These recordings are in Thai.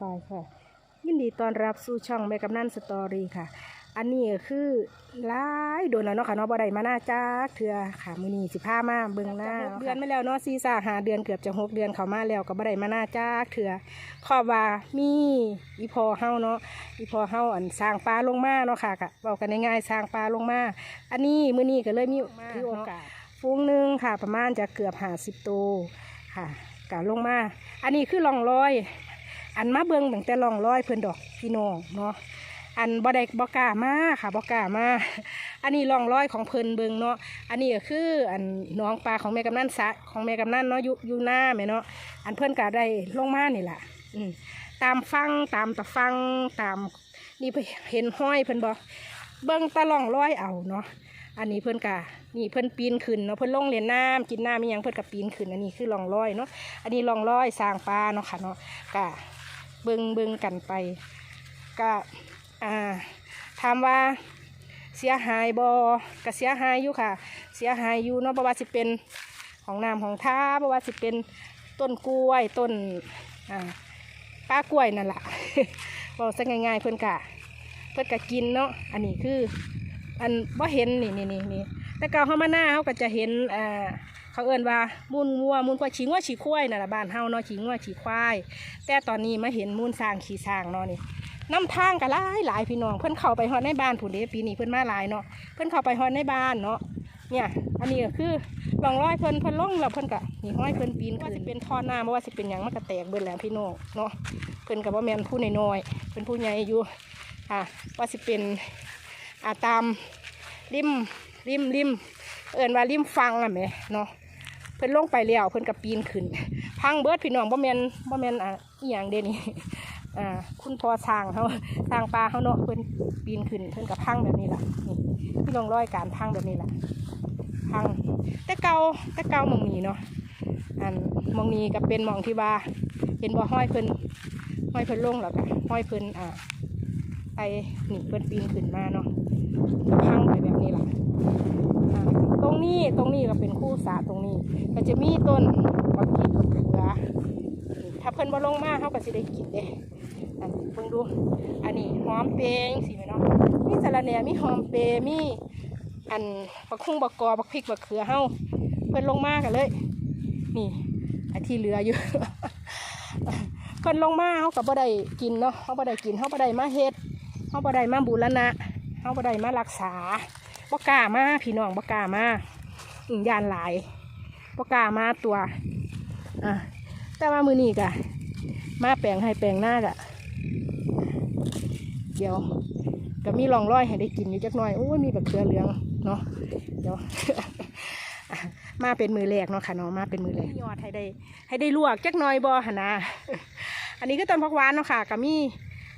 ปายค่ะ ยินดีต้อนรับสู่ช่องแม่กำนันสตอรี่ค่ะ อันนี้ก็คือหลายโดนแล้วเนาะค่ะเนาะบ่ได้มาหน้าจักเถื่อค่ะมื้อนี้สิพามาเบิ่งหน้าเดือนไม่แล้วเนาะซีซ่าหาเดือนเกือบจะหกเดือนเข้ามาแล้วก็บ่ได้มาหน้าจักเถื่อขอบว่ามีอีพอเฮาเนาะอีพอเฮาอันสร้างปลาลงมาเนาะค่ะก็เว้ากันง่ายๆสร้างปลาลงมา อันนี้มื้อนี้ก็เลยมีถือโอกาสฟูงหนึ่งค่ะ ประมาณจะเกือบหาสิบตัวค่ะกะลงมา อันนี้คือล่องรอย อันมาเบิงตั้งแต่ลองร้อยเพื่อนดอกพี่น้องเนาะอันบ่ได้บ่กล้ามาค่ะบ่กล้ามาอันนี้ลองร้อยของเพิ่นเบิงเนาะอันนี้ก็คืออันน้องปลาของแม่กำนันสะของแม่กำนันเนาะอยู่อยู่หน้าแม่เนาะอันเพิ่นก็ได้ลงมานี่แหละอืมตามฟังตามตะฟังตามนี่เพะเห็นห้อยเพิ่นบ่เบิ่งตะลองร้อยเอาเนาะอันนี้เพิ่อนกะนี่เพิ่อนปีนขึ้นเนาะเพิ่อนลงเล่นน้ำกินน้ำมียังเพิ่อนกะปีนขึ้นอันนี้คือลองลอยเนาะอันนี้ลองลอยสร้างปลาเนาะค่ะเนาะกะ เบิงเบิงกันไปกะอ่าถามว่าเสียหายบ่กะเสียหายอยู่ค่ะ เสียหายอยู่เนาะบ่ว่าสิเป็นของน้ำของท่าบ่ว่าสิเป็นต้นกล้วยต้นอ่าป้ากล้วยนั่นแหละบอกซะง่ายๆเพิ่อนกะเพิ่อนกะกินเนาะอันนี้คืออันว่เห็นนี่นี่นี่นี่แต่เก่าเขามาหน้าเขาก็จะเห็นอ่า เขาเอิ้นว่ามูลงัวมูลควายฉีงัวฉีควายน่ะละบ้านเฮาเนาะฉีงัวฉีควาย แต่ตอนนี้มาเห็นมูลสร้างขี่สร้างเนาะนี่น้ำทางก็หลายหลายพี่น้อง เพิ่นเข้าไปฮอดในบ้านผุนเด้ปีนี้เพิ่นมาหลายเนาะเพิ่นเข้าไปฮอดในบ้านเนาะเนี่ย อันนี้ก็คือลองร้อยเพิ่นเพิ่นลงแล้วเพิ่นก็นี่ห้อยเพิ่นปีนว่าสิเป็นท่อน้ำบ่ว่าสิเป็นหยังมันก็แตกเบิดแล้วพี่น้องเนาะเพิ่นก็บ่แม่นผู้น้อยๆเพิ่นผู้ใหญ่อยู่ค่ะว่าสิเป็นอาตามริมริมริมเอินว่าริมฟังอะแหม่เนาะ เพิ่นลงไปแล้วเพิ่นกับปีนขึ้น พังเบิดพี่น้องบ่แมนบ่แมนอะอีหยังเดนี่อ่าคุณพอสร้างเขาสร้างปลาเขาเนาะเพิ่นปีนขึ้นเพิ่นกับพังแบบนี้ล่ะนี่พี่ลองร้อยการพังแบบนี้ล่ะพังแต่เกาแต่เกามองนี้เนาะอันมองนี้ก็เป็นมองที่ว่าเห็นบ่ห้อยเพิ่นห้อยเพิ่นลงแล้วก็ห้อยเพิ่นอ่าไปนี่เพิ่นปีนขึ้นมาเนาะพังไปแบบ ตรงนี้ตรงนี้ก็เป็นคู่สาตรงนี้ ก็จะมีต้นบักพริกบักเขือถ้าเพิ่นบ่ลงมาเขาก็สิได้กินเด้อันเพิ่งดู อันนี้หอมเปย์จังซี่แม่เนาะมีสะระแหน่มีหอมเปยมีอันบักคุ้งบักกอบักพริกบักเขือเฮาเพิ่นลงมากันเลย นี่อันที่เหลืออยู่เพิ่นลงมาเขาก็บ่ได้กินเนาะเขาบ่ได้กินเขาบ่ได้มาเฮ็ดเขาบ่ได้มาบูรณะเขาบ่ได้มารักษา บ่กล้ามาพี่น้องบ่กล้ามาอืมยานหลายบ่กล้ามาตัวอะแต่ว่ามือนี้กะมาแปลงให้แปลงหน้ากะเดี๋ยวก็มีร่องรอยให้ได้กินอยู่จักหน่อยโอ้ยมีแบบเขือเหลืองเนาะเดี๋ยวอะมาเป็นมือแรกเนาะค่ะเนาะมาเป็นมือแรกยอดให้ได้ ให้ได้ลวกจักหน่อยบ่หนนะอันนี้ก็ต้นพักหวานเนาะค่ะก็มี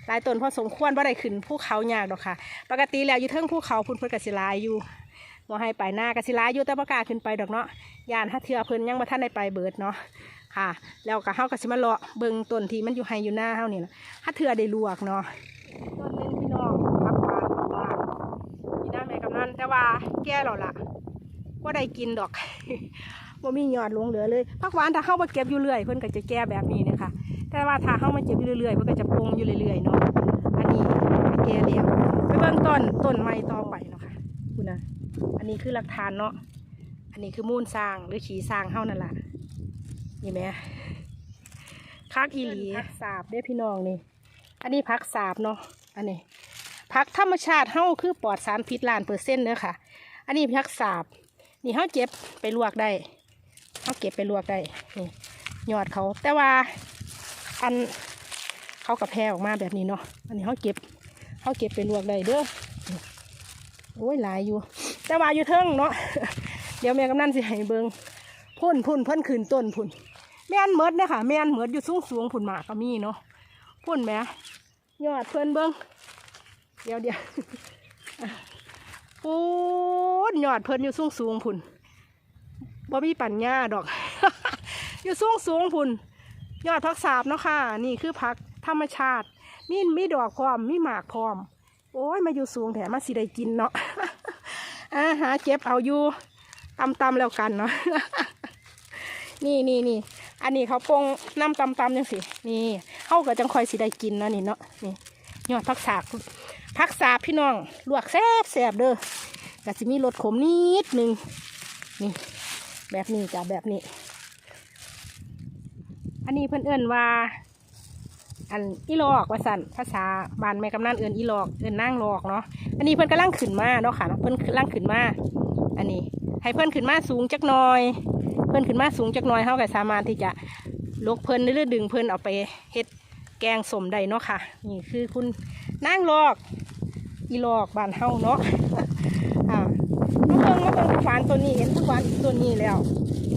หลายต้นพอสมควรว่าได้ขึ้นภูเขายากดอกค่ะ ปกติแล้วอยู่เทิงภูเขาพุ่นเพิ่นกสิลายอยู่ว่ให้ไปหน้ากสิลายอยู่แต่ประกาขึ้นไปดอกเนาะยานถ้าเทือเพิ่นยังบ่ทันได้ไปเบิดเนาะค่ะ แล้วก็เฮาก็สิมาเลาะเบิ่งต้นที่มันอยู่ให้อยู่หน้าเฮานี่ล่ะถ้าเทือได้ลวกเนาะต้นเล่นพี่น้องพักหวานพักหวานมีหน้าแม่กำนันแต่ว่าแก่แล้วล่ะบ่ได้กินดอกบ่มียอดลงเหลือเลยพักหวานถ้าเฮาบ่เก็บอยู่เรื่อยเพิ่นก็จะแก่แบบนี้เนี่ยค่ะ แต่ว่าถ้าเฮามาเก็บอยู่เรื่อยๆมันก็จะปรุงอยู่เรื่อยๆเนาะอันนี้แก่แล้วไปเบิ่งต้นต้นไม้ต่อไปเนาะค่ะคุณนะอันนี้คือหลักฐานเนาะอันนี้คือมูลสร้างหรือขี่สร้างเฮานั่นล่ะนี่แหม่คักอีหลีผักสาบเด้อพี่น้องนี่ อันนี้ผักสาบเนาะอันนี้ผักธรรมชาติเฮาคือปลอดสารพิษล้านเปอร์เซ็นต์เด้อค่ะ อันนี้ผักสาบนี่เฮาเก็บไปลวกได้เฮาเก็บไปลวกได้นี่ยอดเขาแต่ว่า อันเขากับแพรออกมาแบบนี้เนาะอันนี้เขาเก็บเขาเก็บไปลวกได้เด้อโอ้ยหลายอยู่ แต่ว่าอยู่เทิงเนาะเดี๋ยวแม่กำนันสิให้เบิงพุ่นพุ่นเพิ่นขึ้นต้นพุ่นแม่นเมดเนี่ยค่ะแม่นเมดอยู่สูงสูงพุ่นหมากก็มีเนาะพุ่นแม่ยอดเพิ่นเบิงเดี๋ยวเดี๋ยวพุ่นยอดเพิ่นอยู่สูงสูงพุ่นบ่มีปัญญาดอก อยู่สูงสูงพุ่น ยอดพักสาบเนาะค่ะ นี่คือพักธรรมชาติ มีมีดอกพร้อม มีหมากพร้อม โอ้ย มาอยู่สูงแถมมาสิได้กินเนาะอาหาเก็บเอาอยู่ตำตำแล้วกันเนาะ นี่นี่นี่ อันนี้เขาปรุงน้ำตำๆจังสิ นี่เขาก็จังคอยสิได้กินเนาะนี่เนาะ นี่ยอดผักสาบผักสาบพี่น้อง ลวกแซ่บแซ่บเด้อก็สิมีรสขมนิดนึง นี่ แบบนี้จ้ะแบบนี้ อันนี้เพื่อนเอิ้นว่า อันอีหลอกว่าสันภาษาบานแม่กำนันเอิ้นอีหลอกเอิ้นนั่งหลอกเนาะอันนี้เพื่อนกำลังขึ้นมาเนาะค่ะเพิ่อนกำลังขึ้นมาอันนี้ให้เพื่อนขึ้นมาสูงจักหน่อย เพื่อนขึ้นมาสูงจักหน่อยเขาก็สามารถที่จะลกเพิ่อนหรือดึงเพิ่อนเอาไปเฮ็ดแกงสมได้เนาะค่ะ นี่คือคุณนั่งหลอกอีหลอกบานเฮาเนาะอ่ามาเบิ่งมาเบิ่งทุกวันตัวนี้เห็นทุกวันตัวนี้แล้ว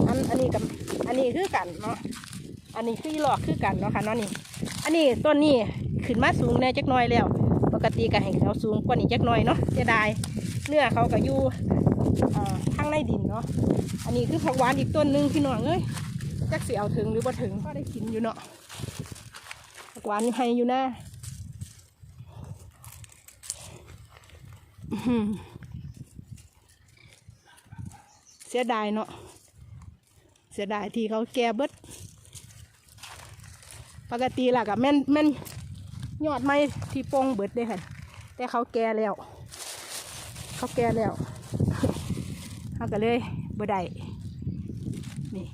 อันอันนี้กับอันนี้คือกันเนาะ อันนี้คือหลอกคือกันเนาะค่ะเนาะนี่ อันนี้ต้นนี้ขึ้นมาสูงแน่จักน่อยแล้ว ปกติก็ให้เขาสูงกว่านี้จักน่อยเนาะเสียดายเนื้อเขาก็อยู่ข้างในดินเนาะ อันนี้คือผักหวานอีกต้นหนึ่งพี่น้องเอ้ยจักเสียเอาถึงหรือบ่ถึงก็ได้กินอยู่เนาะผักหวานอยู่ให้อยู่หน้าเสียดายเนาะ เสียดายที่เขาแก่เบิด ปกติล่ะกับแม่นแม่นยอดไม้ที่โป่งเบิดได้ค่ะแต่เขาแก่แล้ว เขาแก่แล้วเขาก็เลยบ่ได้นี่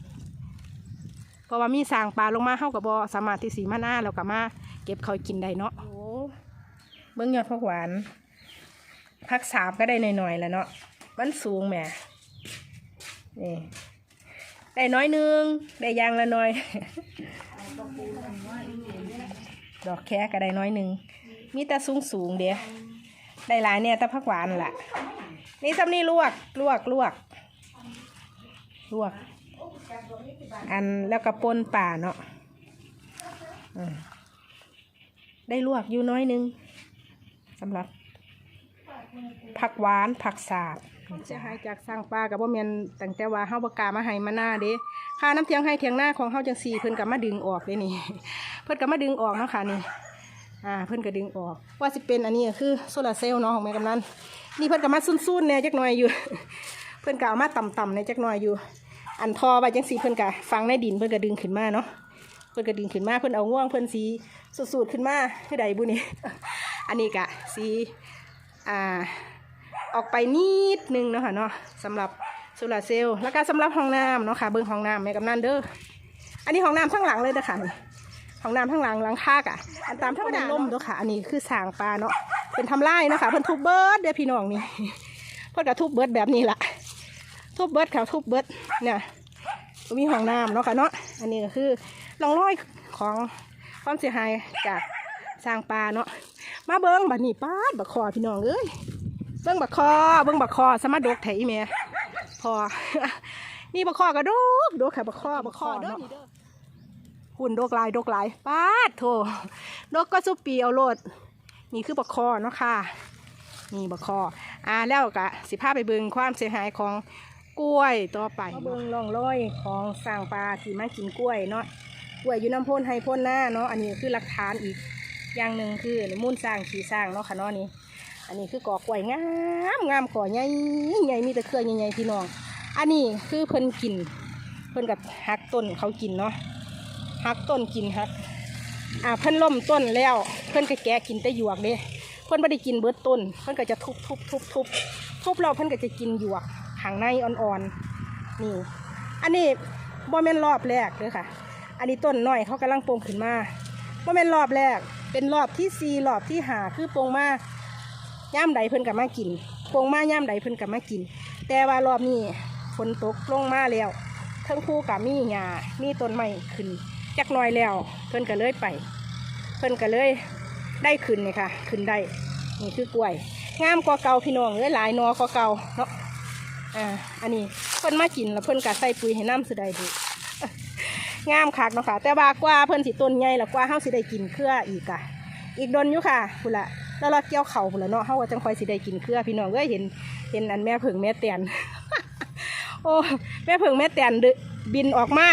เพราะว่ามีสางปลาลงมาเข้ากับบอสามารถที่สีมาหน้าแล้วก็มา เก็บเขากินได้เนาะโอ้เบิ้งยอดผักหวานผักสามก็ได้หน่อยๆแล้วเนาะมันสูงแหมนี่ได้น้อยนึง ได้ยางละหน้อย ดอกแค่ก็ได้น้อยหนึ่ง มีแต่สูงสูงเดียวได้หลายเนี่ยแต่ผักหวานล่ะ นี่ซ้ำนี่ลวกลวกลวกลวก อันแล้วก็ปนป่าเนาะได้ลวกอยู่น้อยหนึงสำหรับ ผักหวานผักสาบจะให้จากสร้างปลากับว่าเมียนตั้งแต่ว่าเฮาบกล้ามาให้มาหน้าเด้ ค่าน้ำเทียงให้เทียงหน้าของเฮาจังสี่เพิ่นกับมาดึงออกเลยนี่ เพิ่นกับมาดึงออกเนาะค่ะนี่อ่าเพิ่นก็ดึงออก ว่าสิเป็นอันนี้คือโซลาร์เซลล์เนาะของแม่กำนันนี่เพิ่นก็มาซุ่นๆเนี่ยจักหน่อยอยู่ เพิ่นก็เอามาต่ำๆในจักหน่อยอยู่ อันทอไว้จังสีเพิ่นก็ฟังในดินเพิ่นก็ดึงขึ้นมาเนาะเพิ่นก็ดึงขึ้นมาเพิ่นเอาง่วงเพิ่นสีสูดๆขึ้นมาคือใดบุนี่อันนี้ก็สีอ่าออกไปนิดนึงเนาะค่ะเนาะสำหรับ โซลาเซลล์แล้วก็สำหรับห้องน้ำเนาะค่ะเบิ่งห้องน้ำแม่กำนันเด้ออันนี้ห้องน้ำข้างหลังเลยเด้อค่ะนี่ห้องน้ำข้างหลังหลังคากอะอันตามธรรมดาล่มเด้อค่ะ อันนี้คือสร้างปลาเนาะเป็นทำลายเนาะคะเพิ่นทุบเบิร์ดเด้อพี่น้องนี่เพิ่นก็ทุบเบิร์ดแบบนี้ละทุบเบิร์ดค่ะทุบเบิร์ดเนี่ยมีห้องน้ำเนาะค่ะเนาะอันนี้ก็คือร่องร้อยของความเสียหายจากสร้างปลาเนาะมาเบิ้งบัดนี้ป้าบักคอพี่น้องเอ้ยเบิ้งบักคอเบิ้งบักคอสมาดกไถอีเมีย พอ นี่บักคอกระดกดกค่ะบักคอบักคอเนาะหุ่นดกลายดกลายป้าดโถนกก็สุปีเอาโลด นี่คือบักคอเนาะค่ะ นี่บักคออ่าแล้วกะสิพาไปเบิงความเสียหายของกล้วยต่อไปเบิงร่องรอยของสร้างปลาที่มากินกล้วยเนาะกล้วยอยู่น้ำพ่นให้พ่นหน้าเนาะอันนี้คือหลักฐานอีกอย่างหนึ่งคือมูลสร้างขี่สร้างเนาะค่ะเนาะนี่ อันนี้คือกอกล้วยงามงามกอใหญ่ใหญ่มีแต่เครือใหญ่ๆพี่น้อง อันนี้คือเพิ่นกิน เพิ่นกับหักต้นเขากินเนาะหักต้นกินหักอ่าเพิ่นล่มต้นแล้ว เพิ่นก็แกะกินแต่หยวกเด้เพิ่นไม่ได้กินเบิดต้น เพิ่นก็จะทุบทุบทุบทุบทุบแล้วเพิ่นก็จะกินหยวกหางในอ่อนๆนี่ อันนี้บ่แม่นรอบแรกเด้อค่ะ อันนี้ต้นน้อยเขากำลังโปร่งขึ้นมาบ่แม่นรอบแรก เป็นรอบที่สี่รอบที่หาคือโปร่งมา ย่ามใดเพิ่นกับมากินโปงมาย่ามใดเพิ่นกับมากิน แต่ว่ารอบนี้ฝนตกลงมาแล้วทั้งคู่กับมีหญ้ามีต้นไม้ขึ้นจักหน่อยแล้ว เพิ่นก็เลยไป เพิ่นก็เลยได้ขึ้นนี่ค่ะ ขึ้นได้นี่คือกล้วยงามกว่าเก่าพี่น้องเอ้ยหลายนอกว่าเก่าเนาะอ่าอันนี้เพิ่นมากินแล้วเพิ่นก็ใส่ปุ๋ยให้น้ำสุดได้ดูงามคักเนาะค่ะ แต่ว่ากว่าเพิ่นสิต้นใหญ่แล้วกว่าเฮาสิได้กินเครืออีกอะอีกดนอยู่ค่ะพุ่นละ แล้วเราเกี่ยวเข่าพุ่นละเนาะเฮาก็จังค่อยสิได้กินเครือพี่น้องเอ้ยเห็นเห็นอันแม่ผึ่งแม่เตียนโอ้แม่ผึ่งแม่แตนด้อบินออกมา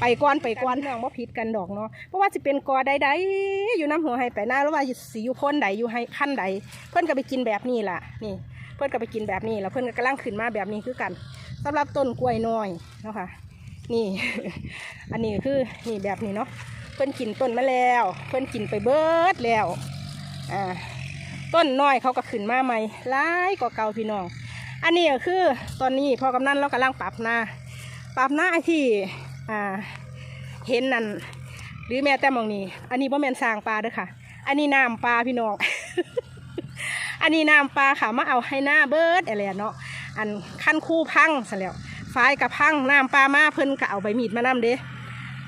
ไปก่อนไปก่อนน้องบ่ผิดกันดอกเนาะเพราะว่าสิเป็นกอใดๆอยู่น้ำหัวให้ไปหน้าแล้วว่าสิอยู่พ้นใดอยู่ให้ขั้นใด เพิ่อนก็ไปกินแบบนี้ล่ะนี่ เพิ่อนก็ไปกินแบบนี้แล้วเพิ่อนก็กำลังขึ้นมาแบบนี้คือกันสำหรับต้นกล้วยน้อยเนาะค่ะนี่ อันนี้คือนี่แบบนี้เนาะเพิ่อนกินต้นมาแล้ว เพิ่อนกินไปเบิดแล้วอ่า ต้นน้อยเขาก็ขึ้นมาใหม่ร้ายกว่าเก่าพี่น้อง อันนี้ก็คือตอนนี้พอกำนันเรากำลังปรับหน้า ปรับหน้าที่อ่าเห็นนั่นหรือแม้แต่มองนี้ อันนี้บ่แม่นสร้างปลาเด้อค่ะ อันนี้น้ำปลาพี่น้องอันนี้น้ำปลาค่ะมาเอาให้หน้าเบิร์ดอะไรเนาะอันขั้นคู่พังซะแล้วฝายกับพังน้ำปลามาเพิ่นก็เอาใบมีดมานำเด้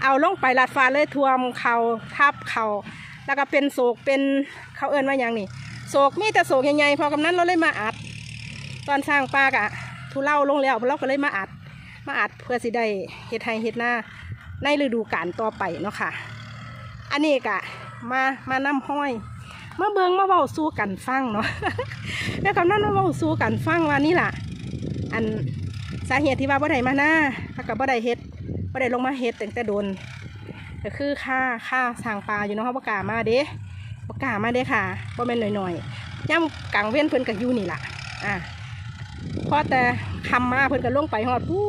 เอาลงไปลัดฟ้าเลยท่วมเขาทับเขาแล้วก็เป็นโศกเป็นเขาเอิ้นว่าอย่างนี้ โศกมีแต่โศกใหญ่ๆพอกำนั้นเราเลยมาอัด ตอนสร้างปลากะทุเล่าลงแล้วเราก็เลยมาอัด มาอัดเพื่อสิได้เฮ็ดไห้เฮ็ดหน้าในฤดูกาลต่อไปเนาะค่ะ อันนี้กะมามานำห้อยมาเบิงมาเว้าสู้กันฟังเนาะแล้วกำนั้นมาเว้าสู้กันฟังว่านี่ล่ะ อันสาเหตุที่ว่าบ่ได้มาหน้าแล้วก็บ่ได้เฮ็ดบ่ได้ลงมาเฮ็ดตั้งแต่โดนก็คือค่าค่าสร้างปลาอยู่เนาะเฮาบ่กามาเด้ บ่กล้ามาเด้ค่ะบ่แม่นหน่อยๆย่ำกลางเว้นเพิ่นก็อยู่นี่ล่ะ อะพอแต่คำมาเพิ่นก็ลงไปฮอดพู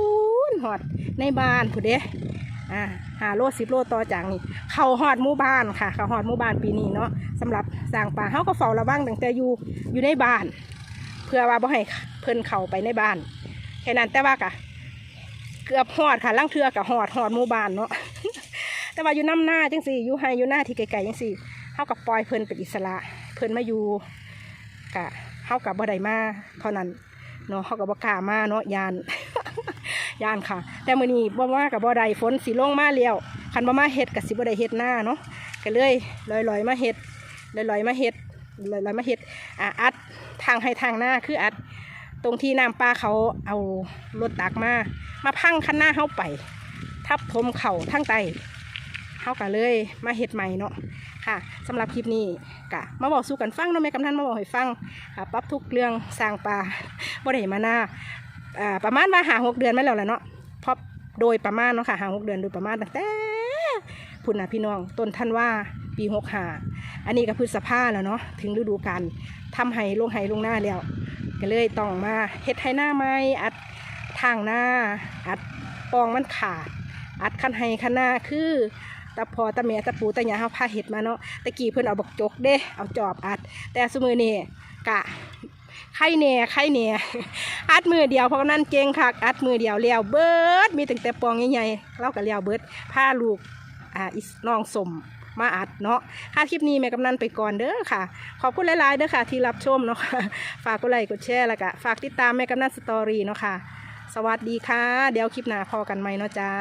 นฮอดในบ้านผู้เด้อ่าหาโลสิบโลต่อจากนี่เข้าฮอดหมู่บ้านค่ะ เข้าฮอดหมู่บ้านปีนี้เนาะสำหรับสร้างปลาเฮาก็เฝ้าระวังตั้งแต่อยู่อยู่ในบ้าน เพื่อว่าบ่ให้เพิ่นเข้าไปในบ้านแค่นั้นแต่ว่ากะเกือบหอดค่ะล่างเทือกับหอดหอดหมู่บ้านเนาะแต่ว่าอยู่น้ำหน้าจังสี่อยู่ให้อยู่หน้าที่ไกลๆจังสี่ เฮากับปล่อยเพิ่นเป็นอิสระ เพิ่นมาอยู่กะเฮากับบ่ได้มาเท่านั้นเนาะเฮากับบ่กล้ามาเนาะยานยานค่ะ แต่มื้อนี้บ่มากับบ่ได้ฝนสิลงมาแล้วคันบ่มาเฮ็ดก็สิบ่ได้เฮ็ดหน้าเนาะก็เลยลอยๆมาเฮ็ดลอยๆมาเฮ็ดลอยๆมาเฮ็ดอะอัดทางให้ทางหน้าคืออัดตรงที่น้ำปลาเขาเอารถตักมามาพังคันหน้าเข้าไป ทับถมเข่าทั้งไตเข้ากันเลยมาเห็ดใหม่เนาะ ค่ะสำหรับคลิปนี้กะมาบอกสู้กันฟังเนาะแม่กำนันมาบอกให้ฟังปรับทุกเรื่องสร้างปลาบ่ได้มาหน้าอ่าประมาณว่าหาหกเดือนไม่แล้วแหละเนาะเพราะโดยประมาณเนาะค่ะหาหกเดือนโดยประมาณตั้งแต่พุ่นนะพี่น้องต้นท่านว่าปีหกหาอันนี้ก็พฤษภาแล้วเนาะถึงฤดูกาลทำให้ลงไห้ลงหน้าแล้วก็เลยต้องมาเฮ็ดให้หน้าไม้อัดทางหน้า อัดปองมันขาด อัดคันให้คันหน้าคือ ตะพอตะเมียตะปูตะหยาเฮาพาเห็ดมาเนาะตะกี้เพิ่นเอาบักจกเด้เอาจอบอัด แต่สมือนี่กะไข่แหน่ไข่แหน่อัดมือเดียวเพราะนั้นเก่งคักอัดมือเดียวเลี้ยวเบิดมีตั้งแต่ปองใหญ่ๆเราก็เลี้ยวเบิดพาลูกอ่าอีน้องสมมาอัดเนาะค่าคลิปนี้แม่กำนันไปก่อนเด้อค่ะ ขอบคุณหลายๆเด้อค่ะ ที่รับชมเนาะค่ะฝากกดไลค์กดแชร์แล้วก็ฝากติดตามแม่กำนันสตอรี่เนาะค่ะ สวัสดีค่ะ เดี๋ยวคลิปหน้าพอกันไหมเนาะจ้า